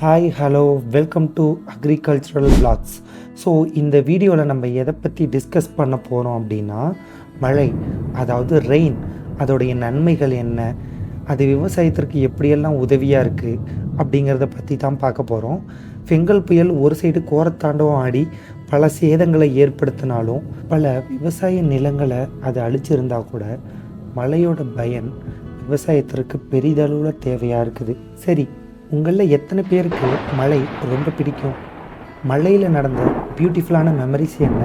Hi hello welcome to agricultural blogs so இந்த வீடியோவில் நம்ம எதை பற்றி டிஸ்கஸ் பண்ண போகிறோம் அப்படின்னா மழை அதாவது ரெயின் அதோடைய நன்மைகள் என்ன அது விவசாயத்திற்கு எப்படியெல்லாம் உதவியாக இருக்குது அப்படிங்கிறத பற்றி தான் பார்க்க போகிறோம் பெங்கல் புயல் ஒரு சைடு கோரத்தாண்டவம் ஆடி பல சேதங்களை ஏற்படுத்தினாலும் பல விவசாய நிலங்களை அது அழிச்சிருந்தா கூட மழையோட பயன் விவசாயத்திற்கு பெரிதளவில் தேவையாக இருக்குது. சரி உங்களில் எத்தனை பேருக்கு மழை ரொம்ப பிடிக்கும்? மழையில் நடந்த பியூட்டிஃபுல்லான மெமரிஸ் என்ன?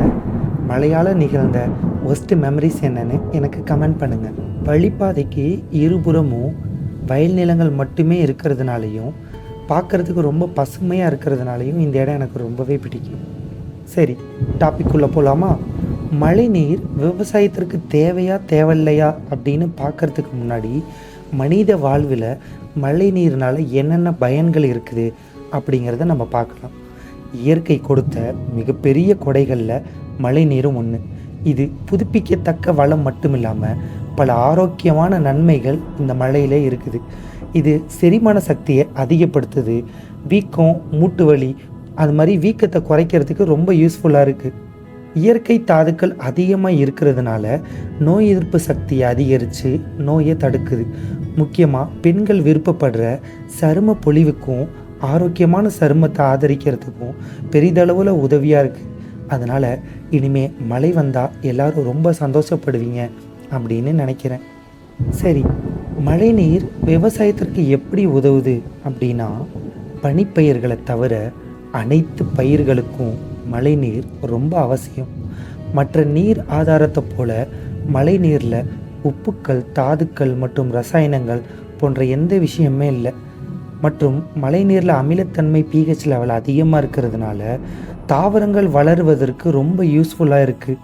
மழையால் நிகழ்ந்த ஒஸ்ட் மெமரிஸ் என்னன்னு எனக்கு கமெண்ட் பண்ணுங்கள் வழிப்பாதைக்கு இருபுறமும் வயல் நிலங்கள் மட்டுமே இருக்கிறதுனாலையும் பார்க்குறதுக்கு ரொம்ப பசுமையாக இருக்கிறதுனாலையும் இந்த இடம் எனக்கு ரொம்பவே பிடிக்கும். சரி டாபிக் உள்ள போகலாமா மழைநீர் விவசாயத்திற்கு தேவையா தேவையில்லையா அப்படின்னு பார்க்கறதுக்கு முன்னாடி மனித வாழ்வில் மழை நீர்னால் என்னென்ன பயன்கள் இருக்குது அப்படிங்கிறத நம்ம பார்க்கலாம். இயற்கை கொடுத்த மிகப்பெரிய கொடைகளில் மழை நீரும் ஒன்று இது புதுப்பிக்கத்தக்க வளம் மட்டும் இல்லாமல் பல ஆரோக்கியமான நன்மைகள் இந்த மழையிலே இருக்குது. இது செரிமான சக்தியை அதிகப்படுத்துது. வீக்கம் மூட்டு வலி அது மாதிரி வீக்கத்தை குறைக்கிறதுக்கு ரொம்ப யூஸ்ஃபுல்லாக இருக்குது இயற்கை தாதுக்கள் அதிகமாக இருக்கிறதுனால நோய் எதிர்ப்பு சக்தியை அதிகரித்து நோயை தடுக்குது. முக்கியமாக பெண்கள் விருப்பப்படுற சரும பொழிவுக்கும் ஆரோக்கியமான சருமத்தை ஆதரிக்கிறதுக்கும் பெரிதளவில் உதவியாக இருக்குது அதனால் இனிமே மழை வந்தால் எல்லாரும் ரொம்ப சந்தோஷப்படுவீங்க அப்படின்னு நினைக்கிறேன். சரி மழைநீர் விவசாயத்திற்கு எப்படி உதவுது அப்படின்னா பனிப்பயிர்களை தவிர அனைத்து பயிர்களுக்கும் மழைநீர் ரொம்ப அவசியம். மற்ற நீர் ஆதாரத்தை போல மழைநீரில் உப்புக்கள் தாதுக்கள் மற்றும் ரசாயனங்கள் போன்ற எந்த விஷயமே இல்லை. மற்றும் மழைநீரில் அமிலத்தன்மை பிஹெச் லெவல் அதிகமாக இருக்கிறதுனால தாவரங்கள் வளருவதற்கு ரொம்ப யூஸ்ஃபுல்லாக இருக்குது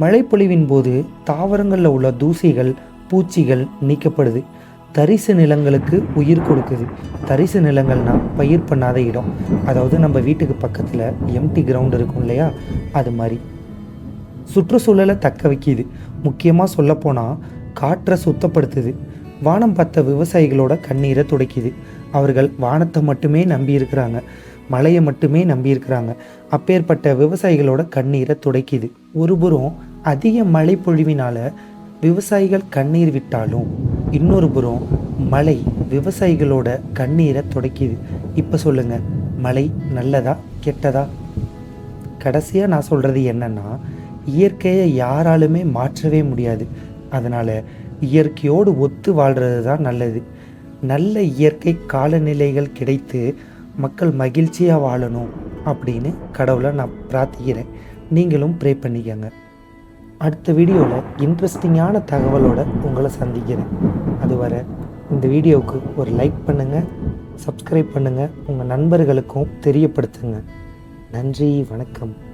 மழைப்பொழிவின் போது தாவரங்களில் உள்ள தூசிகள் பூச்சிகள் நீக்கப்படுது. தரிசு நிலங்களுக்கு உயிர் கொடுக்குது. தரிசு நிலங்கள்னால் பயிர் பண்ணாத இடம். அதாவது நம்ம வீட்டுக்கு பக்கத்தில் எம்டி கிரவுண்ட் இருக்கும் இல்லையா? அது மாதிரி. சுற்றுச்சூழலை தக்க வைக்கிது. முக்கியமாக சொல்லப்போனால் காற்றை சுத்தப்படுத்துது. வானம் பார்த்த விவசாயிகளோட கண்ணீரை துடைக்குது. அவர்கள் வானத்தை மட்டுமே நம்பியிருக்கிறாங்க. மழையை மட்டுமே நம்பியிருக்கிறாங்க. அப்பேற்பட்ட விவசாயிகளோட கண்ணீரை துடைக்குது. ஒருபுறம் அதிக மழை பொழிவினால் விவசாயிகள் கண்ணீர் விட்டாலும் இன்னொரு புறம் மழை விவசாயிகளோட கண்ணீரை துடைக்குது. இப்போ சொல்லுங்கள் மழை நல்லதா கெட்டதா? கடைசியாக நான் சொல்கிறது என்னென்னா இயற்கையை யாராலுமே மாற்றவே முடியாது. அதனால் இயற்கையோடு ஒத்து வாழ்கிறது தான் நல்லது. நல்ல இயற்கை காலநிலைகள் கிடைத்து மக்கள் மகிழ்ச்சியாக வாழணும் அப்படின்னு கடவுளை நான் பிரார்த்திக்கிறேன். நீங்களும் ப்ரே பண்ணிக்கங்க. அடுத்த வீடியோவில் இன்ட்ரெஸ்டிங்கான தகவலோட உங்களை சந்திக்கிறேன். அதுவரை இந்த வீடியோவுக்கு ஒரு லைக் பண்ணுங்கள் சப்ஸ்கிரைப் பண்ணுங்கள் உங்கள் நண்பர்களுக்கும் தெரியப்படுத்துங்க. நன்றி வணக்கம்.